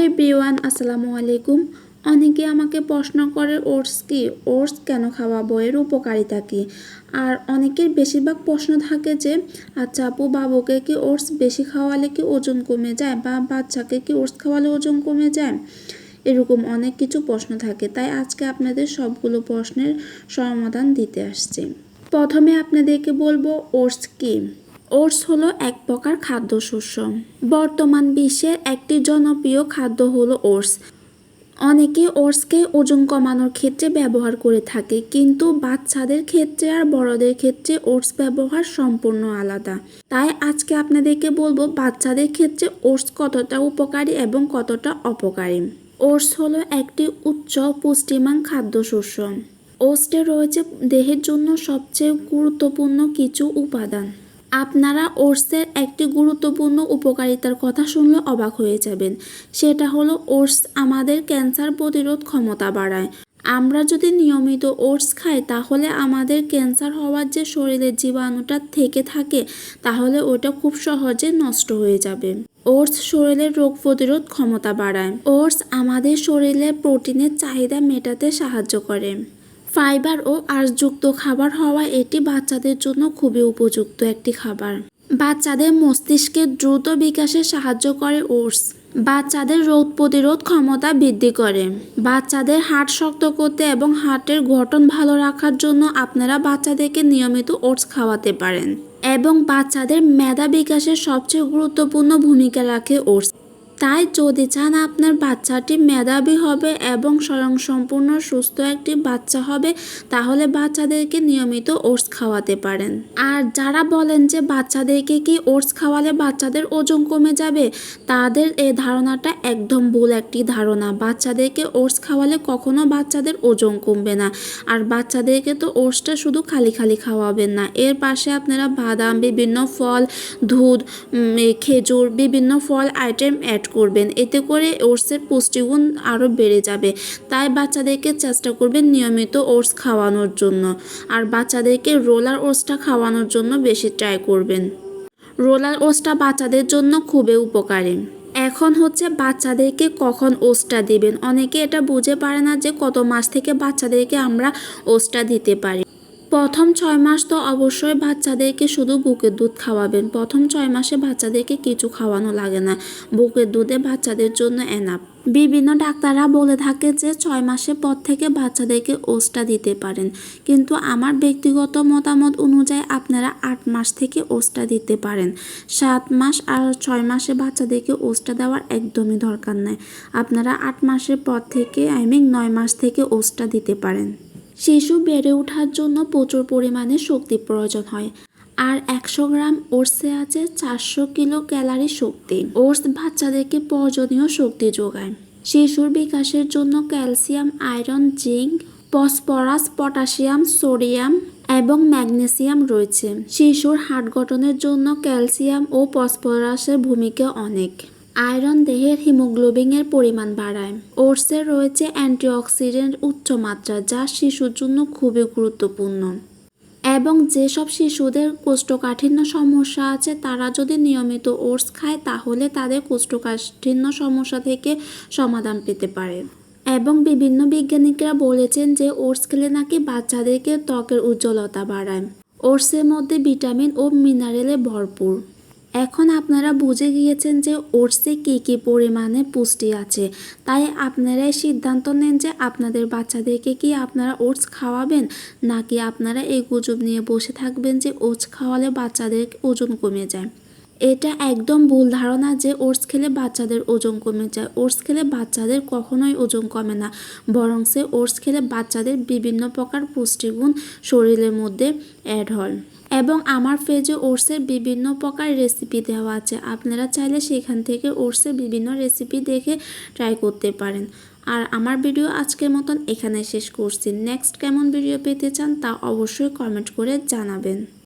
Hello everyone, আসসালামু আলাইকুম। অনেকে আমাকে প্রশ্ন করে ওটস কি? ওটস কেন খাওয়াবো এর উপকারিতা কী? আর অনেকের বেশিরভাগ প্রশ্ন থাকে যে আচ্ছা আপু, বাবুকে কি ওটস বেশি খাওয়ালে কি ওজন কমে যায় বা বাচ্চাকে কি ওটস খাওয়ালে ওজন কমে যায়? এরকম অনেক কিছু প্রশ্ন থাকে। তাই আজকে আপনাদের সবগুলো প্রশ্নের সমাধান দিতে আসছি। প্রথমে আপনাদেরকে বলব ওটস কি? ওটস হলো এক প্রকার খাদ্যশস্য। বর্তমান বিশ্বের একটি জনপ্রিয় খাদ্য হলো ওটস। অনেকে ওটসকে ওজন কমানোর ক্ষেত্রে ব্যবহার করে থাকে, কিন্তু বাচ্চাদের ক্ষেত্রে আর বড়দের ক্ষেত্রে ওটস ব্যবহার সম্পূর্ণ আলাদা। তাই আজকে আপনাদেরকে বলব বাচ্চাদের ক্ষেত্রে ওটস কতটা উপকারী এবং কতটা অপকারী। ওটস হলো একটি উচ্চ পুষ্টিমান খাদ্যশস্য। ওটসে রয়েছে দেহের জন্য সবচেয়ে গুরুত্বপূর্ণ কিছু উপাদান। আপনারা ওটসের একটি গুরুত্বপূর্ণ উপকারিতার কথা শুনলে অবাক হয়ে যাবেন। সেটা হলো ওটস আমাদের ক্যান্সার প্রতিরোধ ক্ষমতা বাড়ায়। আমরা যদি নিয়মিত ওটস খাই, তাহলে আমাদের ক্যান্সার হওয়ার যে শরীরের জীবাণুটা থেকে থাকে, তাহলে ওটা খুব সহজে নষ্ট হয়ে যাবে। ওটস শরীরের রোগ প্রতিরোধ ক্ষমতা বাড়ায়। ওটস আমাদের শরীরে প্রোটিনের চাহিদা মেটাতে সাহায্য করে। ফাইবার ও আঁশযুক্ত খাবার হওয়ায় এটি বাচ্চাদের জন্য খুবই উপযুক্ত একটি খাবার। বাচ্চাদের মস্তিষ্কের দ্রুত বিকাশে সাহায্য করে ওটস। বাচ্চাদের রোগ প্রতিরোধ ক্ষমতা বৃদ্ধি করে। বাচ্চাদের হাট শক্ত করতে এবং হার্টের গঠন ভালো রাখার জন্য আপনারা বাচ্চাদেরকে নিয়মিত ওটস খাওয়াতে পারেন। এবং বাচ্চাদের মেধা বিকাশের সবচেয়ে গুরুত্বপূর্ণ ভূমিকা রাখে ওটস। তাই যদি চান আপনার বাচ্চাটি মেধাবী হবে এবং স্বয়ংসম্পূর্ণ সুস্থ একটি বাচ্চা হবে, তাহলে বাচ্চাদেরকে নিয়মিত ওটস খাওয়াতে পারেন। আর যারা বলেন যে বাচ্চাদেরকে কি ওটস খাওয়ালে বাচ্চাদের ওজন কমে যাবে, তাদের এই ধারণাটা একদম ভুল একটি ধারণা। বাচ্চাদেরকে ওটস খাওয়ালে কখনো বাচ্চাদের ওজন কমবে না। আর বাচ্চাদেরকে তো ওটসটা শুধু খালি খালি খাওয়াবেন না। এর পাশে আপনারা বাদাম, বিভিন্ন ফল, দুধ খেজুর, বিভিন্ন ফল আইটেম অ্যাড করবেন। এতে করে ওটসের পুষ্টিগুণ আরও বেড়ে যাবে। তাই বাচ্চাদেরকে চেষ্টা করবেন নিয়মিত ওটস খাওয়ানোর জন্য। আর বাচ্চাদেরকে রোলার ওটসটা খাওয়ানোর জন্য বেশি ট্রাই করবেন। রোলার ওটসটা বাচ্চাদের জন্য খুবই উপকারী। এখন হচ্ছে বাচ্চাদেরকে কখন ওটসটা দিবেন? অনেকে এটা বুঝে পারে না যে কত মাস থেকে বাচ্চাদেরকে আমরা ওটসটা দিতে পারি। প্রথম ছয় মাস তো অবশ্যই বাচ্চাদেরকে শুধু বুকের দুধ খাওয়াবেন। প্রথম ছয় মাসে বাচ্চাদেরকে কিছু খাওয়ানো লাগে না। বুকের দুধে বাচ্চাদের জন্য এনাফ বিভিন্ন ডাক্তাররা বলে থাকে যে ছয় মাসের পর থেকে বাচ্চাদেরকে ওষটা দিতে পারেন। কিন্তু আমার ব্যক্তিগত মতামত অনুযায়ী আপনারা আট মাস থেকে ওষটা দিতে পারেন। সাত মাস আর ছয় মাসে বাচ্চাদেরকে ওষটা দেওয়ার একদমই দরকার নাই। আপনারা আট মাসের পর থেকে আই মিন নয় মাস থেকে ওষটা দিতে পারেন। শিশু বেড়ে ওঠার জন্য প্রচুর পরিমাণে শক্তি প্রয়োজন হয়। আর একশো গ্রাম ওটসে আছে চারশো কিলো ক্যালারি শক্তি। ওটস বাচ্চাদেরকে প্রয়োজনীয় শক্তি যোগায়। শিশুর বিকাশের জন্য calcium, iron, zinc, phosphorus, potassium, sodium এবং ম্যাগনেসিয়াম রয়েছে। শিশুর হাড় গঠনের জন্য ক্যালসিয়াম ও ফসফরাসের ভূমিকা অনেক। আয়রন দেহের হিমোগ্লোবিনের পরিমাণ বাড়ায়। ওটসে রয়েছে অ্যান্টিঅক্সিডেন্ট উচ্চ মাত্রা, যা শিশুর জন্য খুবই গুরুত্বপূর্ণ। এবং যেসব শিশুদের কোষ্ঠকাঠিন্য সমস্যা আছে, তারা যদি নিয়মিত ওটস খায়, তাহলে তাদের কোষ্ঠকাঠিন্য সমস্যা থেকে সমাধান পেতে পারে। এবং বিভিন্ন বিজ্ঞানীরা বলেছেন যে, ওটস খেলে নাকি বাচ্চাদেরকে ত্বকের উজ্জ্বলতা বাড়ায়। ওটসের মধ্যে ভিটামিন ও মিনারেলে ভরপুর। এখন আপনারা বুঝে গিয়েছেন যে ওটসে কী কী পরিমাণে পুষ্টি আছে। তাই আপনারাই সিদ্ধান্ত নেন যে আপনাদের বাচ্চাদেরকে কি আপনারা ওটস খাওয়াবেন, নাকি আপনারা এই গুজব নিয়ে বসে থাকবেন যে ওটস খাওয়ালে বাচ্চাদের ওজন কমে যায়। এটা একদম ভুল ধারণা যে ওটস খেলে বাচ্চাদের ওজন কমে যায়। ওটস খেলে বাচ্চাদের কখনোই ওজন কমে না। বরং সে ওটস খেলে বাচ্চাদের বিভিন্ন প্রকার পুষ্টিগুণ শরীরের মধ্যে অ্যাড হয়। এবং আমার পেজে ওটসের বিভিন্ন প্রকার রেসিপি দেওয়া আছে। আপনারা চাইলে সেখান থেকে ওটসের বিভিন্ন রেসিপি দেখে ট্রাই করতে পারেন। আর আমার ভিডিও আজকের মতন এখানে শেষ করছি। নেক্সট কেমন ভিডিও পেতে চান তা অবশ্যই কমেন্ট করে জানাবেন।